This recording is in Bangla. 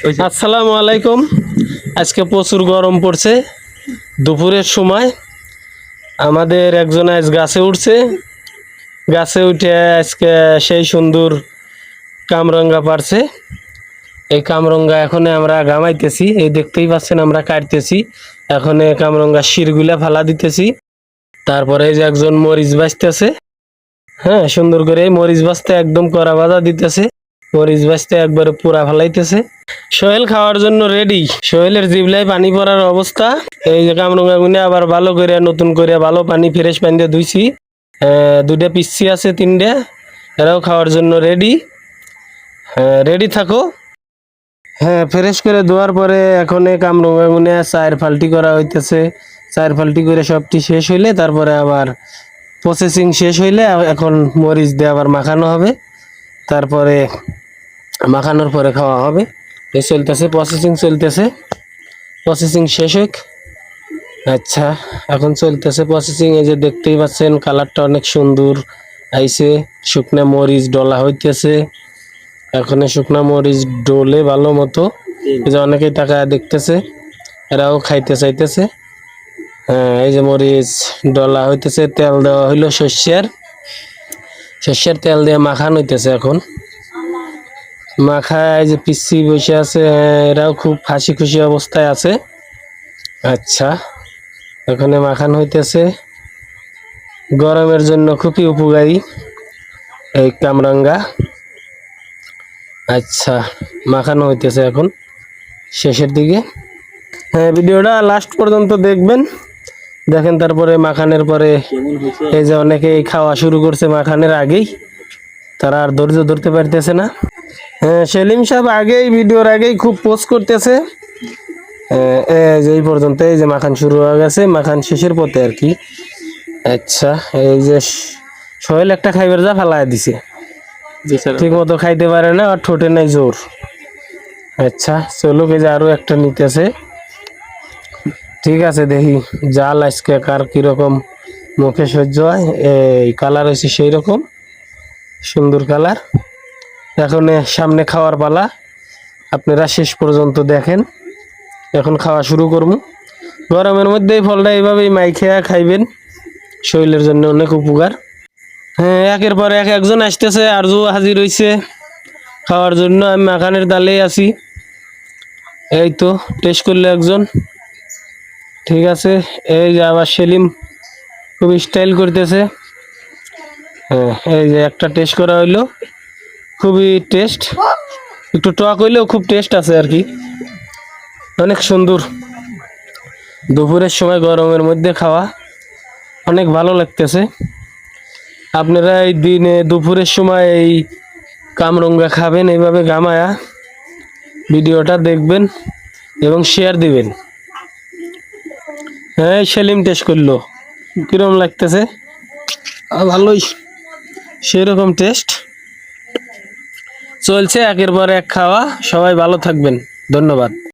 আসসালামু আলাইকুম। আজকে প্রচুর গরম পড়ছে। দুপুরের সময় আমাদের একজন আজ গাছে উঠছে। গাছে উঠে আজকে সেই সুন্দর কামরঙ্গা পারছে এই কামরঙ্গা এখন আমরা গামাইতেছি। এই দেখতেই পাচ্ছেন আমরা কাটতেছি। এখন এই কামরঙ্গা শিরগুলা ফালা দিতেছি। তারপরে এই যে একজন মরিচ বাঁচতেছে। হ্যাঁ সুন্দর করে এই মরিচ বাঁচতে একদম কড়া বাজা দিতেছে। মরিচ বাঁচতে একবারে পুরা ফালাইতেছে। সোহেল খাওয়ার জন্য রেডি সোহেলের জিবলাই পানি পড়ার অবস্থা। এই যে কামরঙ্গা গুনে আবার ভালো করে নতুন করে ভালো পানি ফ্রেশ পানি দিয়ে ধুইছি। দুইটা পিসি আছে, তিনটা। এরাও খাওয়ার জন্য রেডি রেডি থাকো। হ্যাঁ ফ্রেশ করে ধোয়ার পরে এখন কামরঙ্গা গুনে চায়ের ফাল্টি করা হইতেছে। চায়ের ফাল্টি করে সবটি শেষ হইলে তারপরে আবার প্রসেসিং শেষ হইলে এখন মরিচ দিয়ে আবার মাখানো হবে। তারপরে মাখানোর পরে খাওয়া হবে। এই চলতেছে প্রসেসিং চলতেছে। প্রসেসিং শেষ হোক। আচ্ছা এখন চলতেছে প্রসেসিং এই যে দেখতেই পাচ্ছেন কালারটা অনেক সুন্দর আইছে। শুকনো মরিচ, ডলা হইতেছে। এখন শুকনো মরিচ ডোলে ভালো মতো। এই যে অনেকেই টাকা দেখতেছে, এরাও খাইতে চাইতেছে। হ্যাঁ এই যে মরিচ, ডলা হইতেছে, তেল দেওয়া হইল শস্যের শস্যের তেল দিয়ে মাখান হইতেছে এখন। মাখায় যে পিসি বসে আছে, এরাও খুব হাসি খুশি অবস্থায় আছে। আচ্ছা এখানে মাখান হইতেছে। গরমের জন্য খুবই উপকারী এই কামরাঙ্গা। আচ্ছা মাখানো হইতেছে এখন। শেষের দিকে। হ্যাঁ ভিডিওটা লাস্ট পর্যন্ত দেখবেন। দেখেন তারপরে মাখানের পরে এই যে অনেকে খাওয়া শুরু করছে মাখানের আগেই। তারা আর ধৈর্য ধরতে পারতেছে না। হ্যাঁ সেলিম সাহেব আগেই ভিডিওর আগেই খুব পোস্ট করতেছে। এই যে এই পর্যন্ত এই যে মাখান শুরু হয়ে গেছে মাখান শেষের পথে আর কি। আচ্ছা এই যে সোহেল একটা খাইবার যা ফেলায় দিছে। ঠিক মতো খাইতে পারে না আর ঠোঁটে নাই জোর। আচ্ছা চলুক এই যে আরও একটা নিতেছে। ঠিক আছে দেখি জাল আজকে কার কীরকম মুখে সহ্য হয়। এই কালার হয়েছে সেই রকম সুন্দর কালার এখন সামনে খাওয়ার পালা। আপনারা শেষ পর্যন্ত দেখেন। এখন খাওয়া শুরু করব। গরমের মধ্যে এই ফলটা এইভাবেই মাই খেয়া খাইবেন। শরীরের জন্য অনেক উপকার। হ্যাঁ একের পর এক একজন আসতেছে, আরজু হাজির হইছে। খাওয়ার জন্য আমি মাখানের দালেই আছি। এই তো টেস্ট করল একজন। ঠিক আছে, এই যে আবার সেলিম খুব স্টাইল করতেছে। হ্যাঁ এই যে একটা টেস্ট করা হইল। খুবই টেস্ট একটু টক হইলেও খুব টেস্ট আছে আর কি। অনেক সুন্দর। দুপুরের সময় গরমের মধ্যে খাওয়া অনেক ভালো লাগতেছে। আপনারা এই দিনে দুপুরের সময় এই কামরঙ্গা খাবেন এইভাবে গামায়া ভিডিওটা দেখবেন এবং শেয়ার দিবেন। হ্যাঁ সেলিম টেস্ট করল। কিরম লাগতেছে? ভালোই। সেরকম টেস্ট চলছে একের পর এক খাওয়া। সবাই ভালো থাকবেন। ধন্যবাদ।